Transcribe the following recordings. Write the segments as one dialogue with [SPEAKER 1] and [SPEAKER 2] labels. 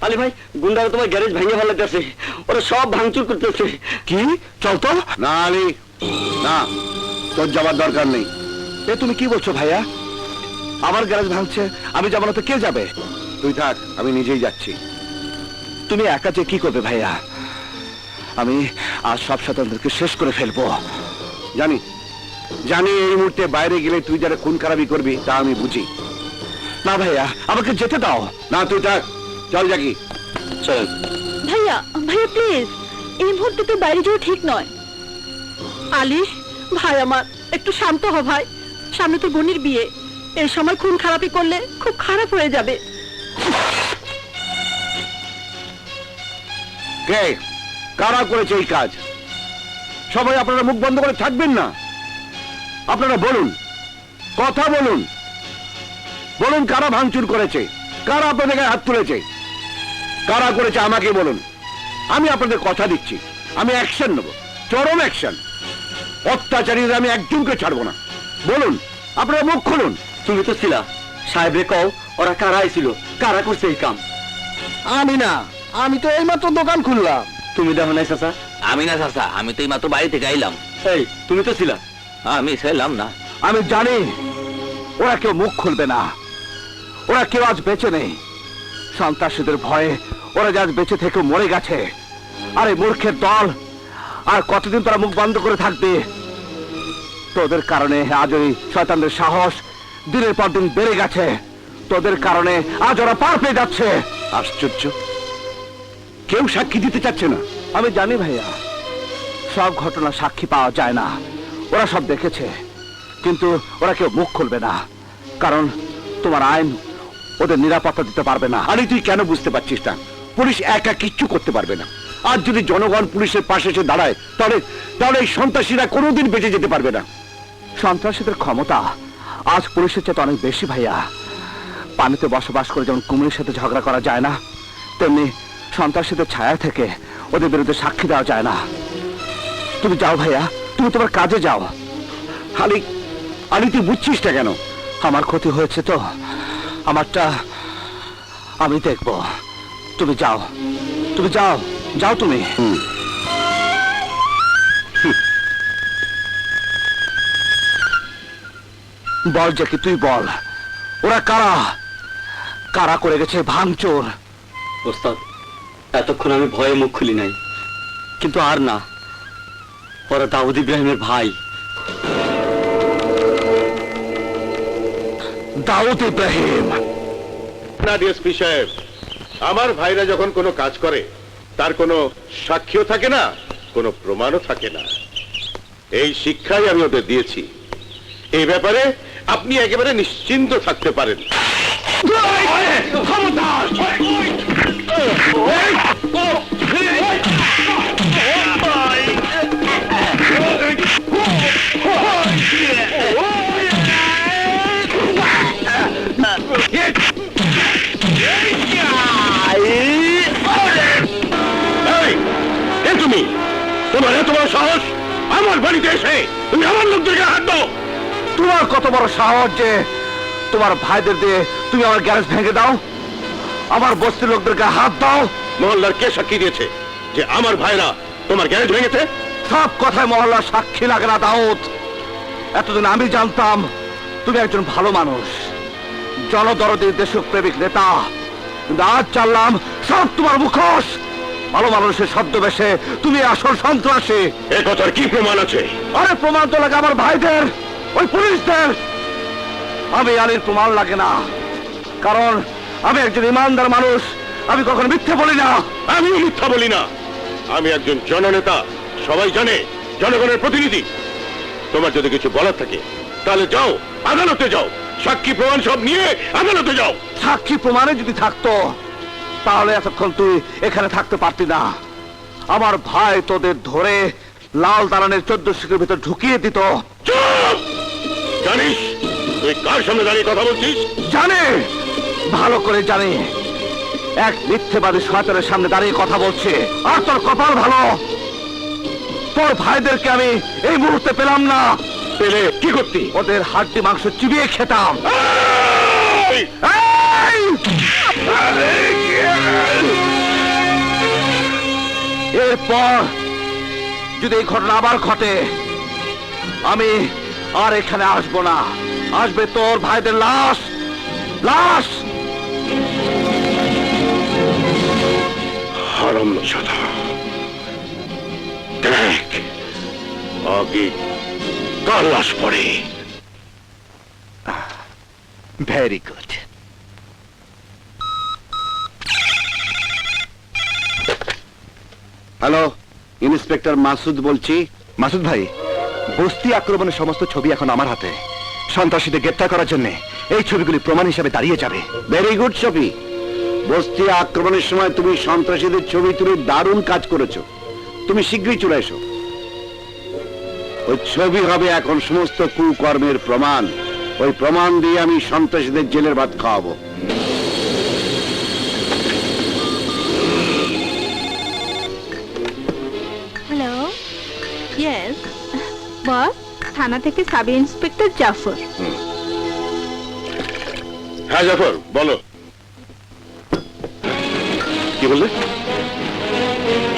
[SPEAKER 1] আলী ভাই গুন্ডারা তোমার গ্যারেজ ভেঙে ফেলাতেছে ওরা সব ভাঙচুর করতেছে।
[SPEAKER 2] কি? চল তো।
[SPEAKER 3] না আলী। না তোর যাবার দরকার নেই।
[SPEAKER 2] এ তুমি কি বলছো ভাইয়া? আমার গ্যারেজ ভাঙছে আমি যাব না তো কে যাবে?
[SPEAKER 3] তুই থাক আমি নিজেই যাচ্ছি।
[SPEAKER 2] তুমি একা যে কি করবে ভাইয়া? আমি আজ সব শেষ করে ফেলব।
[SPEAKER 3] জানি। জানি এই মুহূর্তে বাইরে গেলে তুই যারা খুন খারাপি করবি তা আমি বুঝি।
[SPEAKER 2] না ভাইয়া আমাকে যেতে দাও।
[SPEAKER 3] না তুই থাক। চল যাকি।
[SPEAKER 1] চলেন
[SPEAKER 4] ভাইয়া ভাইয়া প্লিজ এই মুহূর্তে তো বাইরে যাওয়া ঠিক নয়। আলি ভাই আমার একটু শান্ত হ ভাই। সামনে তো বোনের বিয়ে। এই সময় খুন খারাপি করলে খুব খারাপ হয়ে যাবে।
[SPEAKER 3] কে? কারা করেছে এই কাজ? সবাই আপনারা মুখ বন্ধ করে থাকবেন না। আপনারা বলুন কথা বলুন। বলুন কারা ভাঙচুর করেছে? কারা আপনাদের হাত তুলেছে? কারা করেছে আমাকে বলুন। আমি আপনাদের কথা দিচ্ছি। আমি অ্যাকশন নেব। চরম অ্যাকশন অত্যাচারীরা আমি একজনকে ছাড়বো না। বলুন আপনারা মুখ খুলুন।
[SPEAKER 1] তুমি তো ছিলা। সাহেবে কও ওরা কারা ছিল। কারা করছে এই কাম?
[SPEAKER 2] আমি না। আমি তো এইমাত্র দোকান খুললাম।
[SPEAKER 1] তুমি দেখো নাই চাচা?
[SPEAKER 5] আমি না চাচা। আমি তো এই মাত্র বাড়ি থেকে আইলাম
[SPEAKER 1] এই তুমি তো ছিলা।
[SPEAKER 5] আমি ছিলাম না।
[SPEAKER 2] আমি জানি ওরা কেউ মুখ খুলবে না। ওরা কেউ আজ বেঁচে নেই। সন্ত্রাসীদের ভয়ে ওরা যে বেঁচে থেকে মরে গেছে। আরে মূর্খের দল আর কতদিন তারা মুখ বন্ধ করে থাকবে? তোদের কারণে আজ ওই শয়তানদের সাহস দিনের পর দিন বেড়ে গেছে। তোদের কারণে আজ ওরা পার পেয়ে যাচ্ছে।
[SPEAKER 3] আশ্চর্য। কেউ সাক্ষী দিতে চাচ্ছে না।
[SPEAKER 2] আমি জানি ভাইয়া সব ঘটনা সাক্ষী পাওয়া যায় না। ওরা সব দেখেছে কিন্তু ওরা কেউ মুখ খুলবে না। কারণ তোমার আইন ওদের নিরাপত্তা দিতে পারবে না।
[SPEAKER 3] আরে তুই কেন বুঝতে পারছিস না? পুলিশ একা কিচ্ছু করতে পারবে না। আর যদি জনগণ পুলিশের পাশে এসে দাঁড়ায় তাহলে তাহলে এই সন্ত্রাসীরা কোনোদিন বেঁচে যেতে পারবে না।
[SPEAKER 2] সন্ত্রাসীদের ক্ষমতা আজ পুলিশের চেয়ে অনেক বেশি ভাইয়া। পানিতে বসবাস করে যেমন কুমিরের সাথে ঝগড়া করা যায় না তেমনি সন্ত্রাসীদের ছায়া থেকে ওদের বিরুদ্ধে সাক্ষী দেওয়া যায় না। তুমি যাও ভাইয়া তুমি তোমার কাজে যাও।
[SPEAKER 3] আলি আলি তুই বুঝছিস না কেন?
[SPEAKER 2] আমার ক্ষতি হয়েছে তো আমারটা আমি দেখব। তুমি যাও। তুমি যাও। যাও তুমি। বল যে কি তুই বল। ওরা কারা? কারা করে গেছে ভাঙচুর?
[SPEAKER 1] ওস্তাদ এতক্ষণ আমি ভয়ে মুখ খুলি নাই। কিন্তু আর না। ওরা দাউদ ইব্রাহিমের ভাই।
[SPEAKER 2] দাউদ ইব্রাহিম।
[SPEAKER 6] না ডিএসপি সাহেব আমার ভাইরা যখন কোনো কাজ করে তার কোনো সাক্ষীও থাকে না কোনো প্রমাণও থাকে না। এই শিক্ষাই আমি ওদের দিয়েছি। এই ব্যাপারে আপনি একেবারে নিশ্চিন্ত থাকতে পারেন। তোমার এত বড় সাহস? আমার বাড়িতে এসে তুমি আমার লোকদেরকে হাত দাও।
[SPEAKER 2] তোমার কত বড় সাহস যে তোমার ভাইদের দিয়ে তুমি আমার গ্যারেজ ভেঙে দাও? আমার বস্তির লোকদেরকে হাত দাও।
[SPEAKER 6] মহল্লার কে সাক্ষী দিয়েছে যে আমার ভাইরা তোমার গ্যারেজ ভেঙেছে?
[SPEAKER 2] সব কথায় মহল্লার সাক্ষী লাগে না দাউদ। এতদিন আমি জানতাম তুমি একজন ভালো মানুষ জনদরদি দেশপ্রেমিক নেতা। কিন্তু আজ জানলাম সব তোমার মুখোশ। ভালো মানুষের ছদ্মবেশে তুমি আসল সন্ত্রাসী।
[SPEAKER 6] এ কথার কি প্রমাণ আছে?
[SPEAKER 2] আরে প্রমাণ তো লাগে আমার ভাইদের ওই পুলিশদের। আমি আলীর প্রমাণ লাগে না কারণ আমি একজন ইমানদার মানুষ আমি কখনো মিথ্যে বলি না।
[SPEAKER 6] আমিও মিথ্যা বলি না। আমি একজন জননেতা সবাই জানে জনগণের প্রতিনিধি। তোমার যদি কিছু বলার থাকে তাহলে যাও আদালতে যাও। সাক্ষী প্রমাণ সব নিয়ে আদালতে যাও।
[SPEAKER 2] সাক্ষী প্রমাণে যদি থাকতো তাহলে এতক্ষণ তুই এখানে থাকতে পারতি না। আমার ভাই তোদের ধরে লাল দালানের চোদ্দ শিখের ভিতর ঢুকিয়ে দিত।
[SPEAKER 6] জানিস তুই কার সামনে দাঁড়িয়ে কথা বলছিস?
[SPEAKER 2] জানে! ভালো করে জানে। এক মিথ্যেবাদী সামনে দাঁড়িয়ে কথা বলছে। আর তোর কপাল ভালো। তোর ভাইদেরকে আমি এই মুহূর্তে পেলাম না।
[SPEAKER 6] পেলে কি করতি?
[SPEAKER 2] ওদের হাড্ডি মাংস চিবিয়ে খেতাম! এরপর যদি এই ঘটনা আবার ঘটে আমি আর এখানে আসব না। আসবে তোর ভাইদের লাশ। লাশ!
[SPEAKER 6] হারাম সাদা দেখ আগে কার লাশ পড়ে?
[SPEAKER 2] Very good
[SPEAKER 3] hello inspector Masud বলছি।
[SPEAKER 2] মাসুদ ভাই বস্তি আক্রমণের সমস্ত ছবি এখন আমার হাতে। সন্ত্রাসীদের গ্রেপ্তার করার জন্য এই ছবিগুলি প্রমাণ হিসাবে দাঁড়িয়ে যাবে।
[SPEAKER 3] ভেরি গুড ছবি বস্তি আক্রমণের সময় তুমি সন্ত্রাসীদের ছবি তুলে দারুণ কাজ করেছ। তুমি শীঘ্রই চলে এসো। ওই ছবি হবে এখন সমস্ত কুকর্মের প্রমাণ। ওই প্রমাণ দিয়ে আমি সন্ত্রাসীদের জেলের ভাত খাওয়াবো।
[SPEAKER 4] বস থানা থেকে সাব ইন্সপেক্টর জাফর।
[SPEAKER 6] হ্যাঁ জাফর বলো। কি বললে?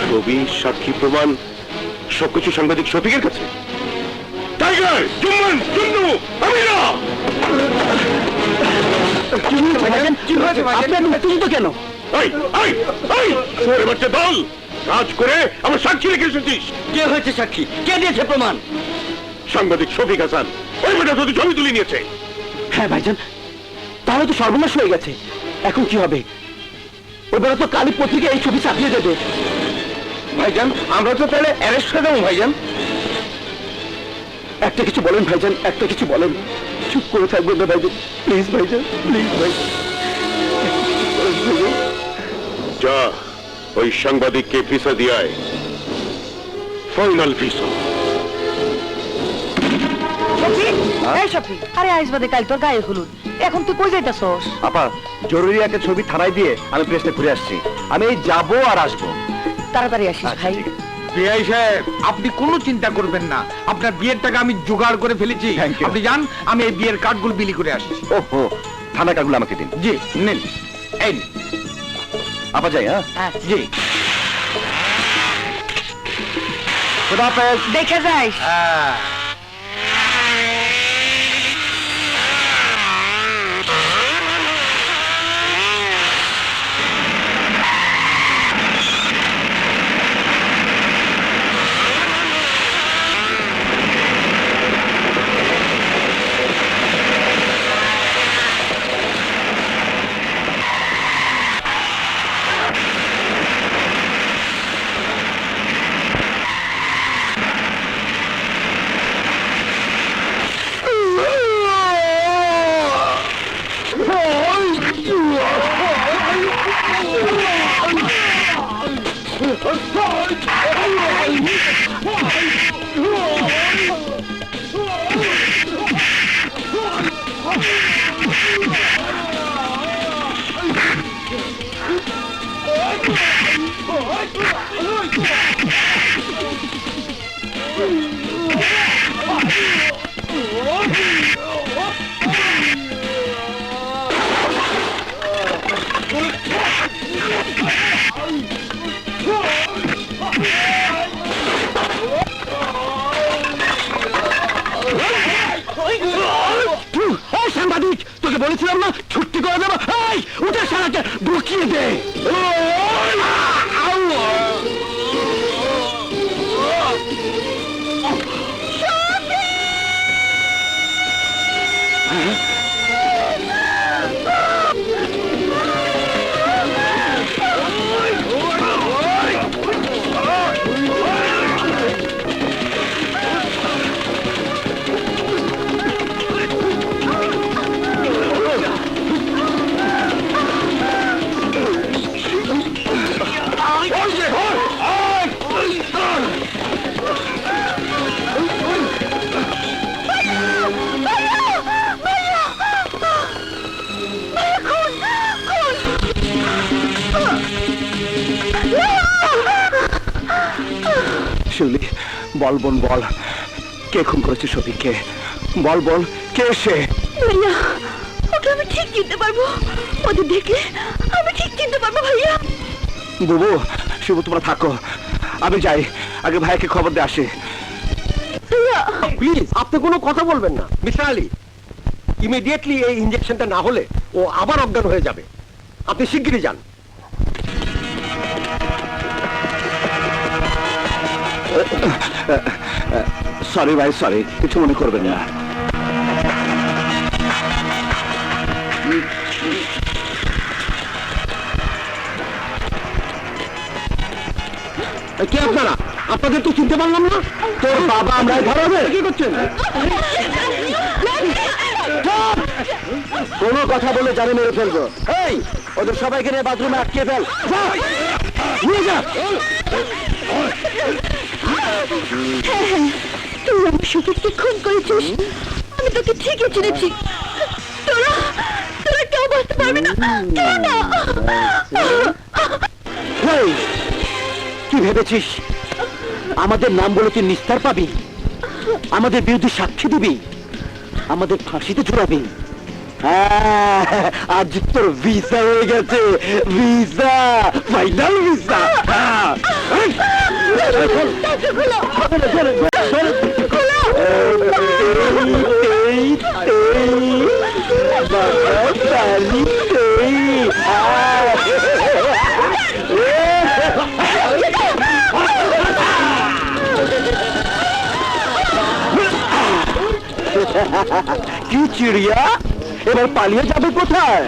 [SPEAKER 6] ছবি সাক্ষী প্রমাণ সবকিছু সাংবাদিক শফিকের কাছে। টাইগার জুম্মন জুন্নু আমিরা!
[SPEAKER 2] কেন?
[SPEAKER 6] এই এই এই! ছোড়ে বাচ্চা দল কাজ করে আমার সাক্ষী রেখে এসেছিস।
[SPEAKER 1] কে হয়েছে সাক্ষী? কে দিয়েছে প্রমাণ?
[SPEAKER 6] সাংবাদিক শফিক হাসান। ওই বেটা তোদের ছবি তুলে নিয়েছে।
[SPEAKER 2] হ্যাঁ ভাইজান তাহলে তো সর্বনাশ হয়ে গেছে। এখন কি হবে? ওই বেলা তো কালী পত্রিকা এই ছবি ছাপিয়ে দেবে।
[SPEAKER 3] ভাইজান আমরা তো তাহলে অ্যারেস্ট করে দেবো ভাইজান।
[SPEAKER 2] একটা কিছু বলেন ভাইজান একটা কিছু বলেন। চুপ করে থাকবেন না ভাইজান। প্লিজ ভাইজান প্লিজ ভাইজান।
[SPEAKER 6] যা ওই সাংবাদিককে ভিসা দিয়ায়। Final visa.
[SPEAKER 7] এই সফি আরে আইস বাদে কাল তোর গায়ে হলুদ। এখন তুই কই যাইতাছস?
[SPEAKER 2] আপা জরুরি একটা ছবি থানায় দিয়ে আমি প্রেসে ঘুরে আসছি। আমি এই যাব আর আসব।
[SPEAKER 7] তাড়াতাড়ি আসিস ভাই।
[SPEAKER 8] বিআই সাহেব আপনি কোনো চিন্তা করবেন না। আপনার বিয়ের টাকা আমি জোগাড় করে ফেলেছি। আপনি যান আমি এই বিয়ের কার্ডগুলো বিলি করে আসছি।
[SPEAKER 2] ওহো থানা আমাকে দিন।
[SPEAKER 8] জি নিন। এই
[SPEAKER 2] আপা যাই হ্যাঁ?
[SPEAKER 7] হ্যাঁ
[SPEAKER 8] জি।
[SPEAKER 7] দেখে যাইস।
[SPEAKER 8] হ্যাঁ।
[SPEAKER 2] এই সাংবাদিক তোকে বলেছিলাম না ছুটি করে দেবো এই উঠে সারাকে বকিয়ে দে শিউলি বল বোন বল। কে খুন করেছে শফিককে বল বল কে সে?
[SPEAKER 4] ভাইয়া ওকে আমি ঠিক চিনতে পারব। ওদের দেখলে আমি ঠিক চিনতে পারব ভাইয়া।
[SPEAKER 2] বুবু শিবু তোমরা থাকো।
[SPEAKER 1] আমি যাই। আগে ভাইকে খবর দিয়ে আসি।
[SPEAKER 9] প্লিজ আপনি কোনো কথা বলবেন না। মিস্টার আলী ইমিডিয়েটলি এই ইঞ্জেকশনটা না হলে ও আবার অজ্ঞান হয়ে যাবে। আপনি শিগগিরই যান।
[SPEAKER 1] সরি ভাই সরি কিছু মনে করবেন না।
[SPEAKER 9] কে আপনারা? আপনাদের তো চিনতে পারলাম না।
[SPEAKER 1] তোর বাবা আমরা ধরাবে
[SPEAKER 9] কি করছেন?
[SPEAKER 1] কোনো কথা বলে জানে মেরে ফেলব। এই, ওদের সবাইকে নিয়ে বাথরুমে আটকে ফেল। নিয়ে যা! কি ভেবেছিস? আমাদের নাম বলে তুই নিস্তার পাবি? আমাদের বিরুদ্ধে সাক্ষী দিবি? আমাদের ফাঁসিতে ঝুলাবি? আজ তোর ভিসা হয়ে গেছে। Visa final visa. কি চিড়িয়া এবার পালিয়ে যাবে কোথায়